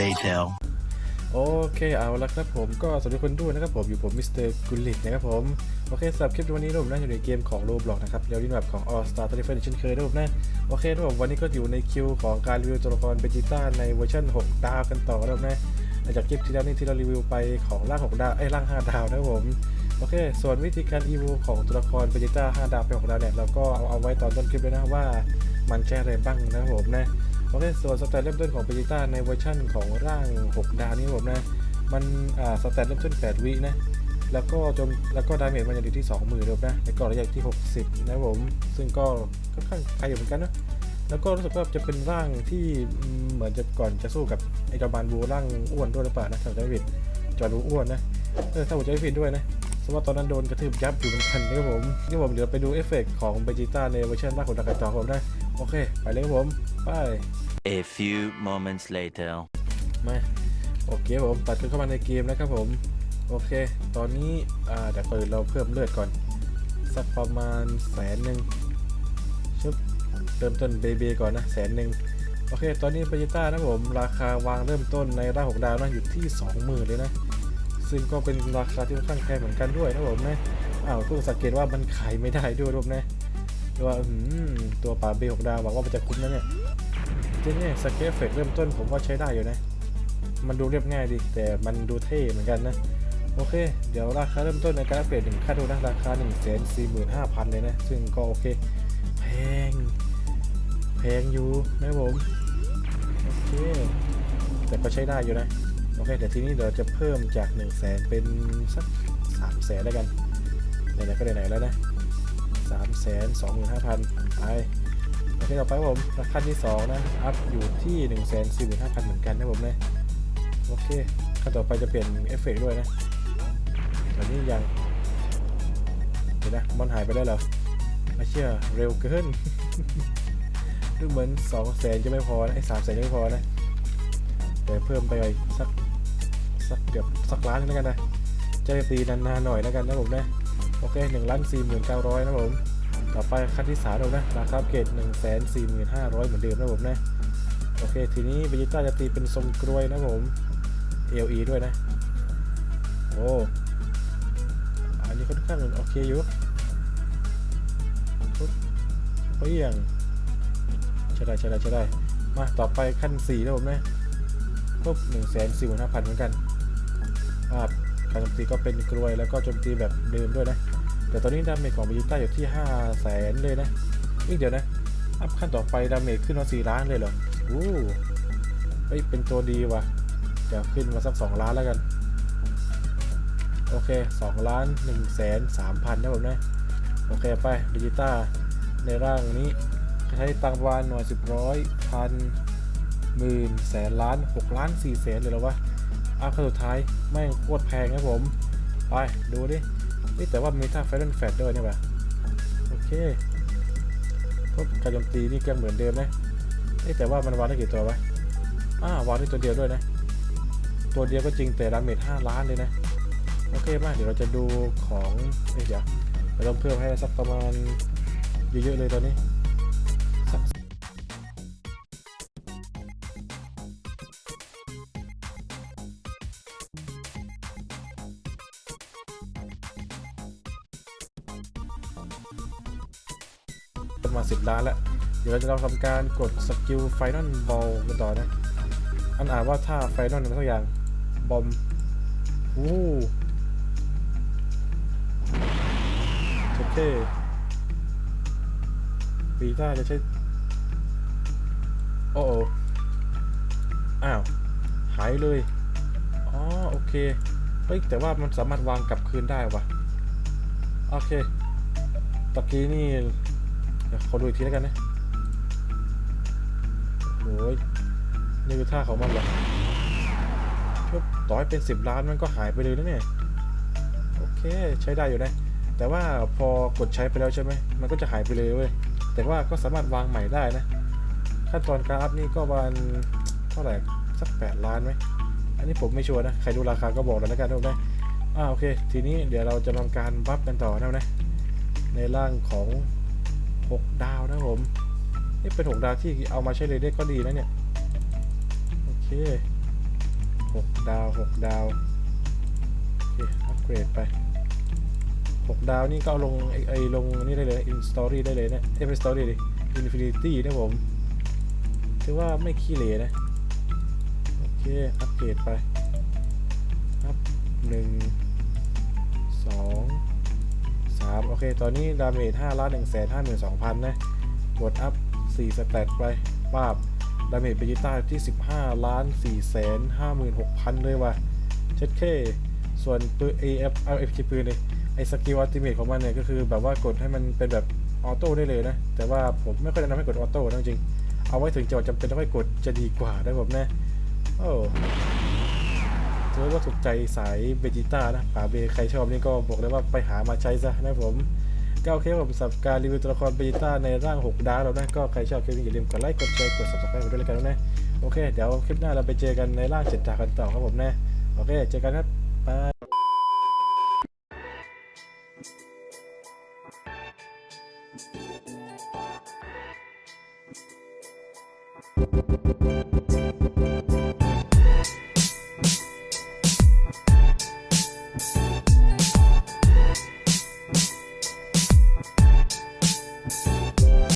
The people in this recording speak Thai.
later. โอเคเอาละครับผมก็สวัสดีคนด้วยนะครับผมอยู่ผมมิสเตอร์กุลิตนะครับผม โอเคสำหรับคลิปวันนี้ผมน่าอยู่ในเกมของโ b บล็อกนะครับเรียวนี้แบบของ All Star 35เช่นเคยด้วยผมนะ โอเคทุกผมวันนี้ก็อยู่ในคิวของการรีวิวตัวละครเบจิต้าในเวอร์ชัน6 ดาวกันต่อนะครับนะหลังจากคลิปที่แล้วนี่ที่เรารีวิวไปของร่าง6ดาวไอ้ร่าง 5 ดาวนะครับผมโอเค ส่วนวิธีการรีวิวของตัวละครเบจิต้า5ดาวไป6ดาวเนี่ยเราก็เอาเอาไว้ตอนต้นคลิปเลยนะว่ามันใช้อะไรบ้างนะครับผมนะ โอเคส่วนสแตทเริ่มต้นของเบจิต้าในเวอร์ชันของร่าง 6 ดาวนี้ผมนะ มันอ่าสแตทเริ่มต้น 8 วินะ แล้วก็จมแล้วก็ดาเมจมันจะอยู่ที่ 20,000เลยนะแล้วก็ระยะที่ 60 นะผม ซึ่งก็ค่อนข้างไกลอยู่เหมือนกันนะแล้วก็รู้สึกว่าจะเป็นร่างที่เหมือนจะก่อนจะสู้กับไอ้จอมบานบูร่างอ้วนด้วยหรือเปล่านะถ้าผมจำไม่ผิดจอมบูอ้วนนะเออถ้าผมจำไม่ผิดด้วยนะสมมติว่าตอนนั้นโดนกระทืบยับอยู่เหมือนกันนะครับผมนี่ผมเดี๋ยวไปดูเอฟเฟกต์ของเบจิต้าในเวอร์ชันร่างของดากาจอผมนะ โอเค ไปเลยครับผม ไป A few moments later. มาโอเคผมตัดกันเข้ามาในเกมนะครับผม โอเค ตอนนี้อ่าเดี๋ยวเปิดเราเพิ่มเลือดก่อน สักประมาณแสนหนึ่งชึบเริ่มต้นเบเบก่อนนะแสนหนึ่งโอเค ตอนนี้เบจิต้านะผม ราคาวางเริ่มต้นในร่างของดาวนะอยู่ที่ 20,000 เลยนะ ซึ่งก็เป็นราคาที่ค่อนข้างแพงเหมือนกันด้วยนะผมนะอ้าวเพิ่งสังเกตว่ามันขายไม่ได้ด้วยรูปนะ ว่าอืมตัวป่าเบของดาวหวังว่ามันจะคุ้มนะเนี่ยจริงเนี่ยสเกฟเฟกเริ่มต้นผมว่าใช้ได้อยู่นะ มันดูเรียบง่ายดี แต่มันดูเท่เหมือนกันนะ โอเค เดี๋ยวราคาเริ่มต้นในการอัปเกรดหนึ่งค่าดูนะ ราคา 1 4 5 0 0 0 เลยนะ ซึ่งก็โอเค แพง แพงอยู่นะผม โอเค แต่ก็ใช้ได้อยู่นะ โอเคเดี๋ยวทีนี้เดี๋ยวจะเพิ่มจาก 1 0 0 0 0แสนเป็นสัก3 0 0แสนแล้วกันไหนๆก็ไหนๆแล้วนะ 3 2 5 0 0 0ไปโอเคต่อไปครับผมราคาที่2นะ อัพอยู่ที่1 4 5 0 0 0เหมือนกันนะผมเนะโอเคขั้นต่อไปจะเปลี่ยนเอฟเฟกด้วยนะแต่นี่ยังเดี๋ยวนะมันหายไปได้วเหรอไม่เชื่อเร็วเกินดูเหมือนสองแสนจะไม่พอนะไอ้สามแสนจะไม่พอนะแต่เพิ่มไปอีกสักสักเกือบสักล้านนึงแล้วกันนะจะได้ตีนานๆหน่อยแล้วกันนะผมนะ โอเคหนึ่งล้านสี่หมื่นเก้าร้อยนะผม ต่อไปขั้นที่สามแล้วนะราคาเกรดหนึ่งแสนสี่หมื่นห้าร้อยเหมือนเดิมนะผมนะ โอเค ทีนี้เบจิต้าจะตีเป็นทรงกรวยนะผม LE ด้วยนะ โอ้อันนี้ค่อนข้างโอเคอยู่ปุ๊บเฮ้ยยังใช่ได้ใช่ได้ใช่ได้มาต่อไปขั้น4นะผมนะก็หนึ่งแสนสี่หมื่นห้าพันเหมือนกันภา การโจมตีก็เป็นกรวยแล้วก็โจมตีแบบเดิมด้วยนะ แต่ตอนนี้ดาเมจของเบจิต้าอยู่ที่ 5 0 0แสนเลยนะนี่เดี๋ยวนะ อัพขั้นต่อไปดาเมจขึ้นมา4ล้านเลยเหรออู้เฮ้ยเป็นตัวดีว่ะ เดี๋ยวขึ้นมาสัก2ล้านแล้วกัน โอเค2ล้าน1แสน3พันนะผมนะ โอเคไปดิจิต้าในร่างนี้ใช้ตังวานหน่วยสิบร้อยพันหมื่นแสนล้าน6ล้าน4แสนเลยหรอวะ อัพขั้นสุดท้ายแม่งโคตรแพงนะผม ไป ดูดินี่แต่ว่ามีท่าไฟนอลแฟดด้วยเนี่ยว่ะโอเคพวกการโจมตีนี่ก็เหมือนเดิมนะเอ้ยแต่ว่ามันวางได้กี่ตัววะอ่าวางได้ตัวเดียวด้วยนะ ตัวเดียวก็จริงแต่ดาเมจ5ล้านเลยนะ โอเคมากเดี๋ยวเราจะดูของเอ้ยเดี๋ยวเราเพิ่มให้สักประมาณเยอะๆเลยตอนนี้ ประมา 10 ล้านแล้ว เดี๋ยวเราจะลองทำการกดสกิลไฟนอลบอลกันต่อนะ อันอ่านว่าถ้าไฟนอลมันสักอย่าง บอมวู้โอเคปีต้าจะใช้ โอ้โออ้าว หายเลย อ๋อ โอเค เฮ้ย แต่ว่ามันสามารถวางกลับคืนได้วะโอเคตะกี้นี่ เดี๋ยวขอดูอีกทีแล้วกันนะโอ้ยนี่คือท่าของมันเหรอชุบต่อให้เป็น10ล้านมันก็หายไปเลยนะเนี่ยโอเคใช้ได้อยู่นะแต่ว่าพอกดใช้ไปแล้วใช่ไหมมันก็จะหายไปเลยเว้ยแต่ว่าก็สามารถวางใหม่ได้นะ ขั้นตอนการอัพนี่ก็ประมาณเท่าไหร่สัก 8 ล้านไหมอันนี้ผมไม่ชัวร์นะ ใครดูราคาก็บอกแล้วนะกันทุกนอ่าโอเค ทีนี้เดี๋ยวเราจะทำการบัฟกันต่อนะนะในร่างของ 6 ดาวนะผม นี่เป็น 6 ดาวที่เอามาใช้เลยได้ก็ดีนะเนี่ย โอเคหกดาวหกดาว โอเค อัปเกรดไปหกดาวนี่ก็เอาลงไอไอลงนี่ได้เลยอินสตอรี่ได้เลยเนะเอ้ยไม่สตอรี่ดิอินฟินิตี้นะผมถือว่าไม่ขี้เหร่นะ โอเค อัปเกรดไปอัพหนึ่งสอง สามโอเค ตอนนี้ดาเมจห้าล้านหนึ่งแสนห้าหมื่นสองพันนะกดอัพสี่สเตตไปป้าบ ดาเมจเบจิต้าที่ 15 ล้าน4แสน56,000 เลยว่ะเช็ดเค ส่วนปืน AF เอา FG ปืนเลยไอ้สกิลอัลติเมทของมันเนี่ย ก็คือแบบว่ากดให้มันเป็นแบบออโต้ได้เลยนะ แต่ว่าผมไม่ค่อยแนะนำให้กดออโต้นะจริงๆเอาไว้ถึงจังหวะจำเป็นต้องให้กดจะดีกว่านะผมนะ โอ้ ถือว่าถูกใจสายเบจิต้านะป่าเบใครชอบนี่ก็บอกเลยว่าไปหามาใช้ซะนะผมก็โอเครับผมสับการรีวิวตัวละครเบจิต้าในร่าง 6 ดาวแล้วนะ ก็ใครชอบคลิปนี้อย่าลืมกดไลค์กดแชร์กด subscribe กันด้วยกันนะ โอเค เดี๋ยวคลิปหน้าเราไปเจอกันในร่าง7ดาวกันต่อครับผมนะ โอเค เจอกันครับบาย